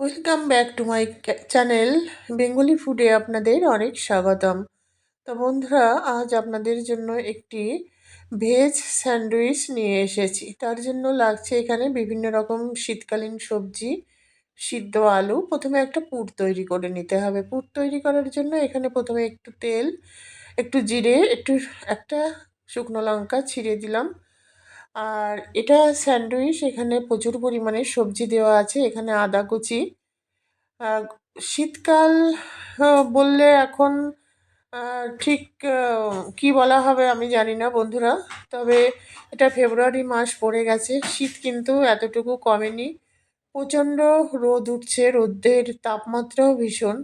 Welcome back to my channel Bengali ফুডে আপনাদের অনেক স্বাগতম। তো বন্ধুরা, আজ আপনাদের জন্য একটি ভেজ স্যান্ডউইচ নিয়ে এসেছি। তার জন্য লাগছে এখানে বিভিন্ন রকম শীতকালীন সবজি, সিদ্ধ আলু। প্রথমে একটা পুর তৈরি করে নিতে হবে। পুর তৈরি করার জন্য এখানে প্রথমে একটু তেল, একটু জিরে, একটু একটা শুকনো লঙ্কা ছিঁড়ে দিলাম। আর এটা স্যান্ডউইচ, এখানে প্রচুর পরিমাণে সবজি দেওয়া আছে, এখানে আদা কুচি। শীতকাল বললে এখন ঠিক কি বলা হবে আমি জানি না বন্ধুরা, তবে এটা ফেব্রুয়ারি মাস পড়ে গেছে, শীত কিন্তু এতটুকু কমেনি। প্রচণ্ড রোদ উঠছে, রোদের তাপমাত্রাও ভীষণ,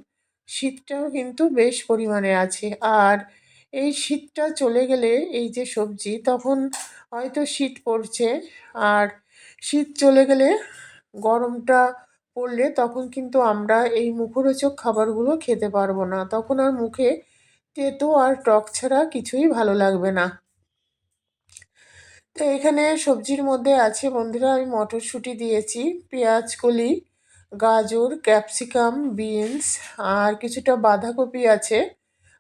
শীতটাও কিন্তু বেশ পরিমাণে আছে। আর এই শীতটা চলে গেলে এই যে সবজি, তখন হয়তো শীত পড়ছে। আর শীত চলে গেলে গরমটা পড়লে তখন কিন্তু আমরা এই মুখরোচক খাবারগুলো খেতে পারব না। তখন আর মুখে তেতো আর টক ছাড়া কিছুই ভালো লাগবে না। তো এখানে সবজির মধ্যে আছে বন্ধুরা, আমি মটরশুঁটি দিয়েছি, পেঁয়াজ, কলি, গাজর, ক্যাপসিকাম, বিনস আর কিছুটা বাঁধাকপি আছে।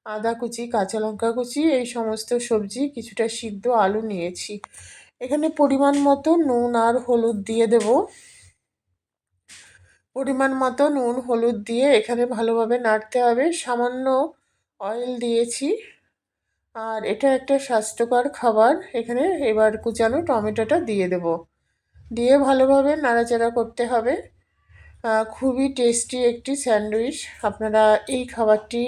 আদা কুচি, কাঁচা লঙ্কা কুচি, এই সমস্ত সবজি, কিছুটা সিদ্ধ আলু নিয়েছি। এখানে পরিমাণ মতো নুন আর হলুদ দিয়ে দেব। পরিমাণ মতো নুন, হলুদ দিয়ে এখানে ভালোভাবে নাড়তে হবে। সামান্য অয়েল দিয়েছি। আর এটা একটা স্বাস্থ্যকর খাবার। এখানে এবার কুচানো টমেটোটা দিয়ে দেব। দিয়ে ভালোভাবে নাড়াচাড়া করতে হবে। খুবই টেস্টি একটি স্যান্ডউইচ। আপনারা এই খাবারটি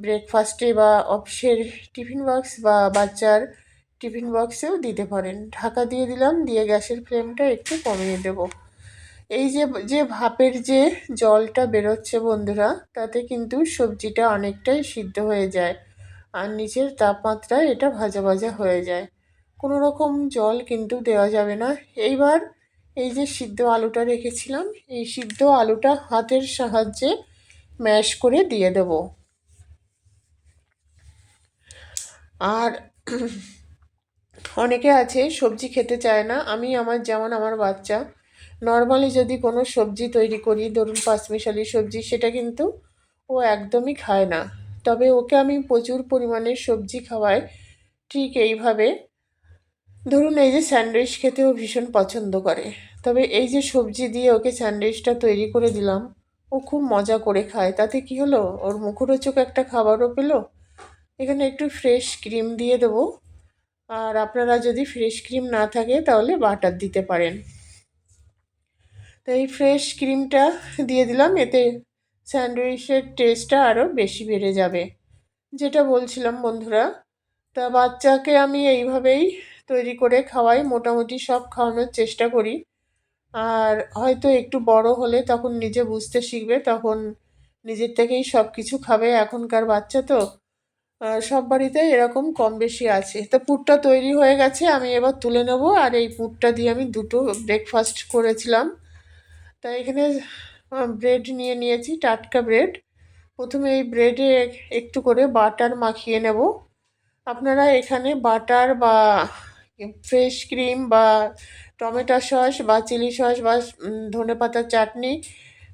ব্রেকফাস্টে বা অফিসের টিফিন বক্স বা বাচ্চার টিফিন বক্সেও দিতে পারেন। ঢাকা দিয়ে দিলাম, দিয়ে গ্যাসের ফ্লেমটা একটু কমিয়ে দেব। এই যে যে ভাপের যে জলটা বেরোচ্ছে বন্ধুরা, তাতে কিন্তু সবজিটা অনেকটাই সিদ্ধ হয়ে যায় আর নিচের তাপমাত্রায় এটা ভাজা ভাজা হয়ে যায়। কোনো রকম জল কিন্তু দেওয়া যাবে না। এইবার এই যে সিদ্ধ আলুটা রেখেছিলাম, এই সিদ্ধ আলুটা হাতের সাহায্যে ম্যাশ করে দিয়ে দেব। আর অনেকে আছে, সবজি খেতে চায় না। আমি আমার, যেমন আমার বাচ্চা, নর্মালি যদি কোনো সবজি তৈরি করি, ধরুন পাঁচমিশালি সবজি, সেটা কিন্তু ও একদমই খায় না। তবে ওকে আমি প্রচুর পরিমাণে সবজি খাওয়াই, ঠিক এইভাবে। ধরুন এই যে স্যান্ডউইচ খেতে ও ভীষণ পছন্দ করে। তবে এই যে সবজি দিয়ে ওকে স্যান্ডউইচটা তৈরি করে দিলাম, ও খুব মজা করে খায়। তাতে কি হলো? ওর মুখরোচক একটা খাবারও পেল? এখানে একটু ফ্রেশ ক্রিম দিয়ে দেবো। আর আপনারা যদি ফ্রেশ ক্রিম না থাকে, তাহলে বাটার দিতে পারেন। তো এই ফ্রেশ ক্রিমটা দিয়ে দিলাম, এতে স্যান্ডউইচের টেস্টটা আরও বেশি বেড়ে যাবে। যেটা বলছিলাম বন্ধুরা, তা বাচ্চাকে আমি এইভাবেই তৈরি করে খাওয়াই, মোটামুটি সব খাওয়ানোর চেষ্টা করি। আর হয়তো একটু বড় হলে তখন নিজে বুঝতে শিখবে, তখন নিজের থেকেই সব কিছু খাবে এখনকার বাচ্চা তো। সব বাড়িতে এরকম কম বেশি আছে। তো পুরটা তৈরি হয়ে গেছে, আমি এবার তুলে নেব। আর এই পুরটা দিয়ে আমি দুটো ব্রেকফাস্ট করেছিলাম। তা এখানে ব্রেড নিয়ে নিয়েছি, টাটকা ব্রেড প্রথমে এই ব্রেডে একটু করে বাটার মাখিয়ে নেব। আপনারা এখানে বাটার বা ফ্রেশ ক্রিম বা টমেটো সস বা চিলি সস বা ধনে পাতার চাটনি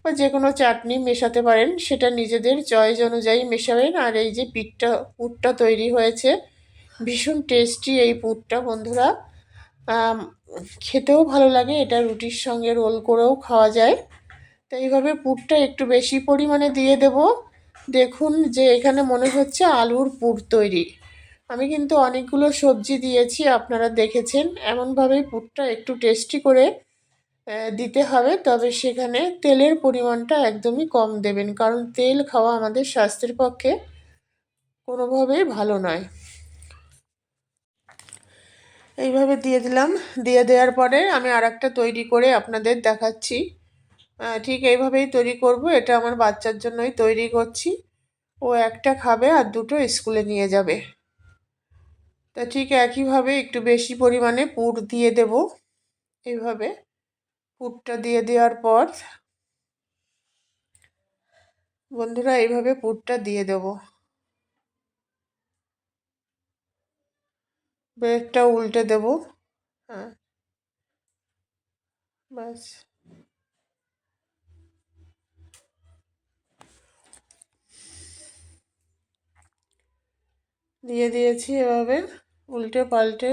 বা যে কোনো চাটনি মেশাতে পারেন, সেটা নিজেদের চয়েস অনুযায়ী মেশাবেন। আর এই যে পিঠটা, পুরটা তৈরি হয়েছে, ভীষণ টেস্টি এই পুরটা, বন্ধুরা। খেতেও ভালো লাগে, এটা রুটির সঙ্গে রোল করেও খাওয়া যায়। তো এইভাবে পুরটা একটু বেশি পরিমাণে দিয়ে দেব। দেখুন যে এখানে মনে হচ্ছে আলুর পুর তৈরি। আমি কিন্তু অনেকগুলো সবজি দিয়েছি, আপনারা দেখেছেন। এমনভাবেই পুরটা একটু টেস্টি করে দিতে হবে। তবে সেখানে তেলের পরিমাণটা একদমই কম দেবেন। কারণ তেল খাওয়া আমাদের স্বাস্থ্যের পক্ষে কোনোভাবেই ভালো নয়। এইভাবে দিয়ে দিলাম। দিয়ে দেওয়ার পরে আমি আর তৈরি করে আপনাদের দেখাচ্ছি। ঠিক এইভাবেই তৈরি করব। এটা আমার বাচ্চার জন্যই তৈরি করছি। ও একটা খাবে আর দুটো স্কুলে নিয়ে যাবে। তা ঠিক একইভাবে একটু বেশি পরিমাণে পুর দিয়ে দেব। এইভাবে। পুটটা দিয়ে দেওয়ার পর বন্ধুরা এইভাবে পুটটা দিয়ে দেব। ব্রেডটা উল্টে দেব। হ্যাঁ। বাস দিয়ে দিয়েছি এভাবে উল্টে পাল্টে।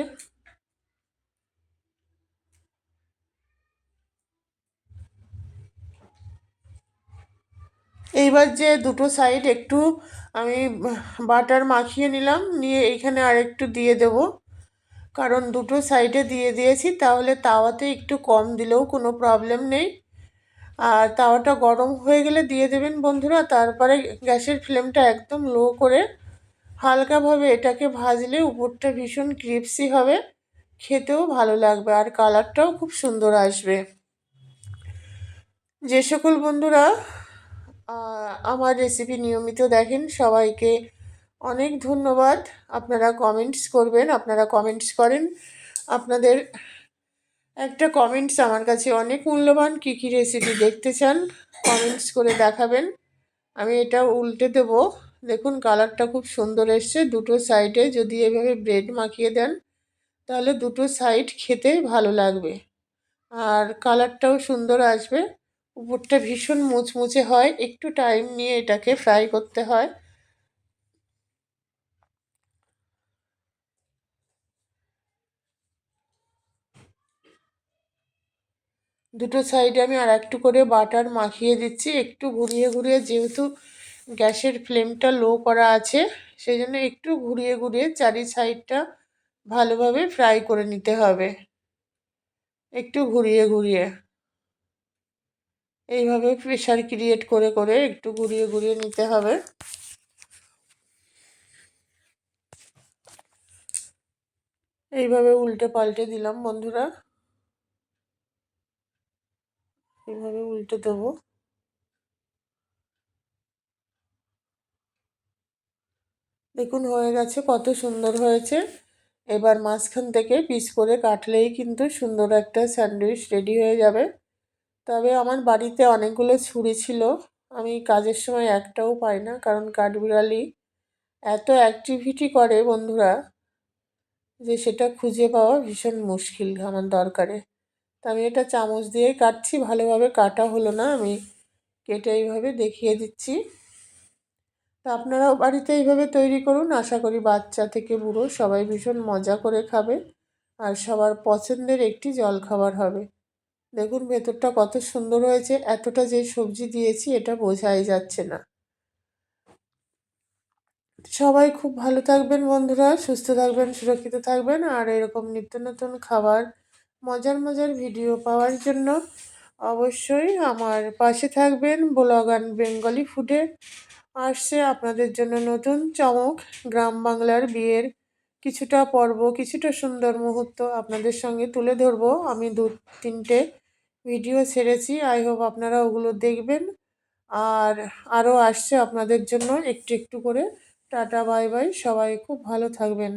এইবার যে দুটো সাইড একটু আমি বাটার মাখিয়ে নিলাম, নিয়ে এইখানে আর একটু দিয়ে দেব। কারণ দুটো সাইডে দিয়ে দিয়েছি, তাহলে তাওয়াতে একটু কম দিলেও কোনো প্রবলেম নেই। আর তাওয়াটা গরম হয়ে গেলে দিয়ে দেবেন বন্ধুরা, তারপরে গ্যাসের ফ্লেমটা একদম লো করে হালকাভাবে এটাকে ভাজলে উপরটা ভীষণ ক্রিপসি হবে, খেতেও ভালো লাগবে আর কালারটাও খুব সুন্দর আসবে। যে সকল বন্ধুরা আমার রেসিপি নিয়মিত দেখেন। সবাইকে অনেক ধন্যবাদ। আপনারা কমেন্টস করবেন, আপনারা কমেন্টস করেন। আপনাদের একটা কমেন্টস আমার কাছে অনেক মূল্যবান। কী কী রেসিপি দেখতে চান কমেন্টস করে দেখাবেন। আমি এটা উল্টে দেব। দেখুন কালারটা খুব সুন্দর এসছে। দুটো সাইডে যদি এভাবে ব্রেড মাখিয়ে দেন, তাহলে দুটো সাইড খেতে ভালো লাগবে। আর কালারটাও সুন্দর আসবে। উপরটা ভীষণ মুচমুচে হয়। একটু টাইম নিয়ে এটাকে ফ্রাই করতে হয়। দুটো সাইডে আমি আর একটু করে বাটার মাখিয়ে দিচ্ছি। একটু ঘুরিয়ে ঘুরিয়ে যেহেতু গ্যাসের ফ্লেমটা লো করা আছে, সেই জন্য একটু ঘুরিয়ে ঘুরিয়ে চারি সাইডটা ভালোভাবে ফ্রাই করে নিতে হবে। একটু ঘুরিয়ে ঘুরিয়ে। এইভাবে প্রেশার ক্রিয়েট করে করে একটু ঘুরিয়ে ঘুরিয়ে নিতে হবে। এইভাবে উল্টে পাল্টে দিলাম বন্ধুরা। এইভাবে উল্টে দেবো। দেখুন, হয়ে গেছে, কত সুন্দর হয়েছে। এবার মাঝখান থেকে পিস করে কাটলেই কিন্তু সুন্দর একটা স্যান্ডউইচ রেডি হয়ে যাবে। তবে আমার বাড়িতে অনেকগুলো ছুরি ছিল। আমি কাজের সময় একটাও পাই না, কারণ কাঠবিড়ালি এত অ্যাক্টিভিটি করে বন্ধুরা যে সেটা খুঁজে পাওয়া ভীষণ মুশকিল আমার দরকারে। তা আমি এটা চামচ দিয়ে কাটছি, ভালোভাবে কাটা হলো না, আমি কেটে এইভাবে দেখিয়ে দিচ্ছি। তা আপনারাও বাড়িতে এইভাবে তৈরি করুন, আশা করি বাচ্চা থেকে বুড়ো সবাই ভীষণ মজা করে খাবে, আর সবার পছন্দের একটি জলখাবার হবে। দেখুন, ভেতরটা কত সুন্দর হয়েছে, এতটা যে সবজি দিয়েছি, এটা বোঝাই যাচ্ছে না। সবাই খুব ভালো থাকবেন বন্ধুরা, সুস্থ থাকবেন, সুরক্ষিত থাকবেন, আর এরকম নিত্য নতুন খাবার, মজার মজার ভিডিও পাওয়ার জন্য অবশ্যই আমার পাশে থাকবেন, ব্লগ অ্যান্ড বেঙ্গলি ফুডে। আসছে আপনাদের জন্য নতুন চমক, গ্রাম বাংলার বিয়ের কিছুটা পর্ব, কিছুটা সুন্দর মুহূর্ত আপনাদের সঙ্গে তুলে ধরবো। আমি দু তিনটে ভিডিও ছেড়েছি। আই হোপ আপনারা ওগুলো দেখবেন। আর আরও আসছে আপনাদের জন্য একটু একটু করে। টাটা বাই বাই সবাই খুব ভালো থাকবেন।